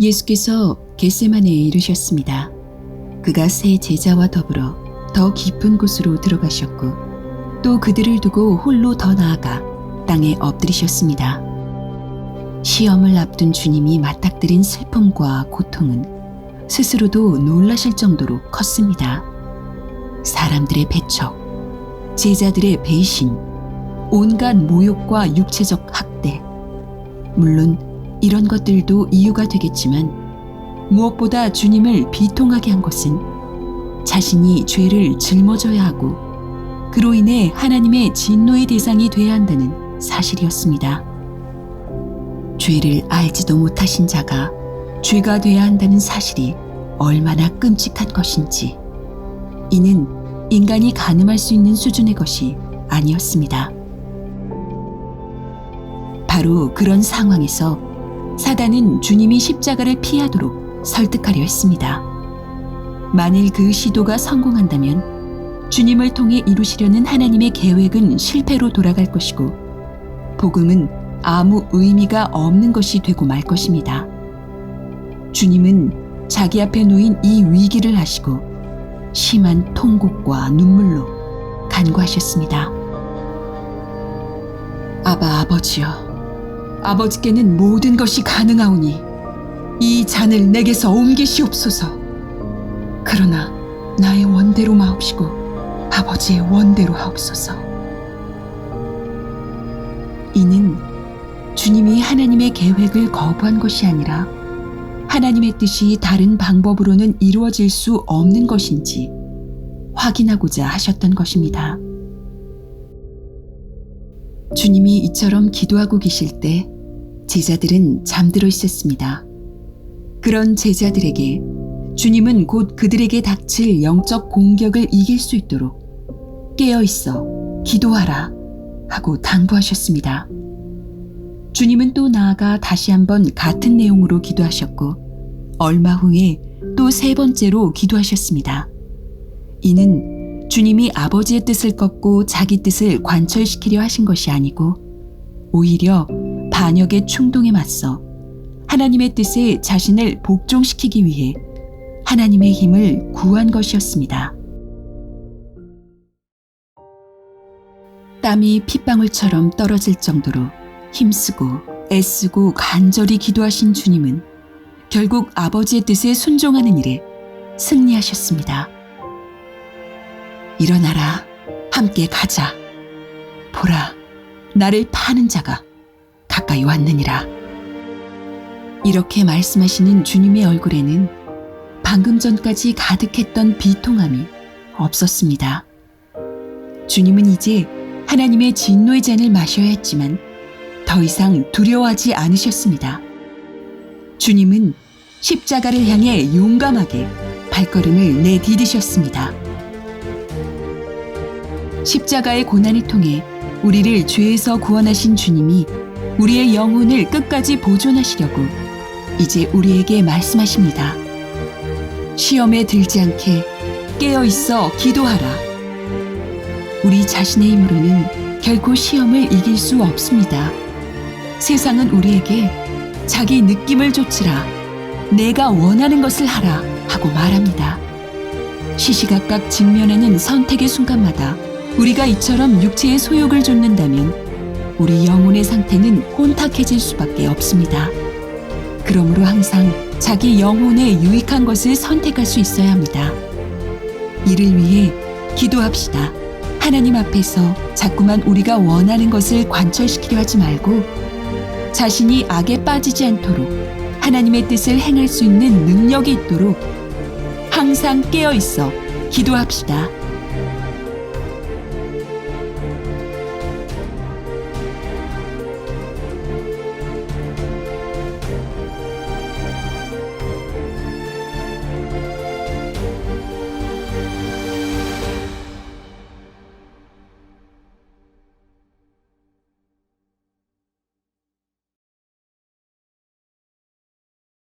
예수께서 겟세마네에 이르셨습니다. 그가 세 제자와 더불어 더 깊은 곳으로 들어가셨고 또 그들을 두고 홀로 더 나아가 땅에 엎드리셨습니다. 시험을 앞둔 주님이 맞닥뜨린 슬픔과 고통은 스스로도 놀라실 정도로 컸습니다. 사람들의 배척, 제자들의 배신, 온갖 모욕과 육체적 학대. 물론 이런 것들도 이유가 되겠지만 무엇보다 주님을 비통하게 한 것은 자신이 죄를 짊어져야 하고 그로 인해 하나님의 진노의 대상이 돼야 한다는 사실이었습니다. 죄를 알지도 못하신 자가 죄가 돼야 한다는 사실이 얼마나 끔찍한 것인지 이는 인간이 가늠할 수 있는 수준의 것이 아니었습니다. 바로 그런 상황에서 사단은 주님이 십자가를 피하도록 설득하려 했습니다. 만일 그 시도가 성공한다면 주님을 통해 이루시려는 하나님의 계획은 실패로 돌아갈 것이고 복음은 아무 의미가 없는 것이 되고 말 것입니다. 주님은 자기 앞에 놓인 이 위기를 하시고 심한 통곡과 눈물로 간구하셨습니다. 아바 아버지여, 아버지께는 모든 것이 가능하오니 이 잔을 내게서 옮기시옵소서. 그러나 나의 원대로 마옵시고 아버지의 원대로 하옵소서. 이는 주님이 하나님의 계획을 거부한 것이 아니라 하나님의 뜻이 다른 방법으로는 이루어질 수 없는 것인지 확인하고자 하셨던 것입니다. 주님이 이처럼 기도하고 계실 때 제자들은 잠들어 있었습니다. 그런 제자들에게 주님은 곧 그들에게 닥칠 영적 공격을 이길 수 있도록 깨어 있어 기도하라 하고 당부하셨습니다. 주님은 또 나아가 다시 한번 같은 내용으로 기도하셨고 얼마 후에 또 세 번째로 기도하셨습니다. 이는 주님이 아버지의 뜻을 꺾고 자기 뜻을 관철시키려 하신 것이 아니고 오히려 반역의 충동에 맞서 하나님의 뜻에 자신을 복종시키기 위해 하나님의 힘을 구한 것이었습니다. 땀이 핏방울처럼 떨어질 정도로 힘쓰고 애쓰고 간절히 기도하신 주님은 결국 아버지의 뜻에 순종하는 일에 승리하셨습니다. 일어나라, 함께 가자. 보라, 나를 파는 자가 가까이 왔느니라. 이렇게 말씀하시는 주님의 얼굴에는 방금 전까지 가득했던 비통함이 없었습니다. 주님은 이제 하나님의 진노의 잔을 마셔야 했지만 더 이상 두려워하지 않으셨습니다. 주님은 십자가를 향해 용감하게 발걸음을 내디디셨습니다. 십자가의 고난을 통해 우리를 죄에서 구원하신 주님이 우리의 영혼을 끝까지 보존하시려고 이제 우리에게 말씀하십니다. 시험에 들지 않게 깨어 있어 기도하라. 우리 자신의 힘으로는 결코 시험을 이길 수 없습니다. 세상은 우리에게 자기 느낌을 좇으라. 내가 원하는 것을 하라. 하고 말합니다. 시시각각 직면하는 선택의 순간마다 우리가 이처럼 육체의 소욕을 좇는다면 우리 영혼의 상태는 혼탁해질 수밖에 없습니다. 그러므로 항상 자기 영혼에 유익한 것을 선택할 수 있어야 합니다. 이를 위해 기도합시다. 하나님 앞에서 자꾸만 우리가 원하는 것을 관철시키려 하지 말고 자신이 악에 빠지지 않도록 하나님의 뜻을 행할 수 있는 능력이 있도록 항상 깨어 있어 기도합시다.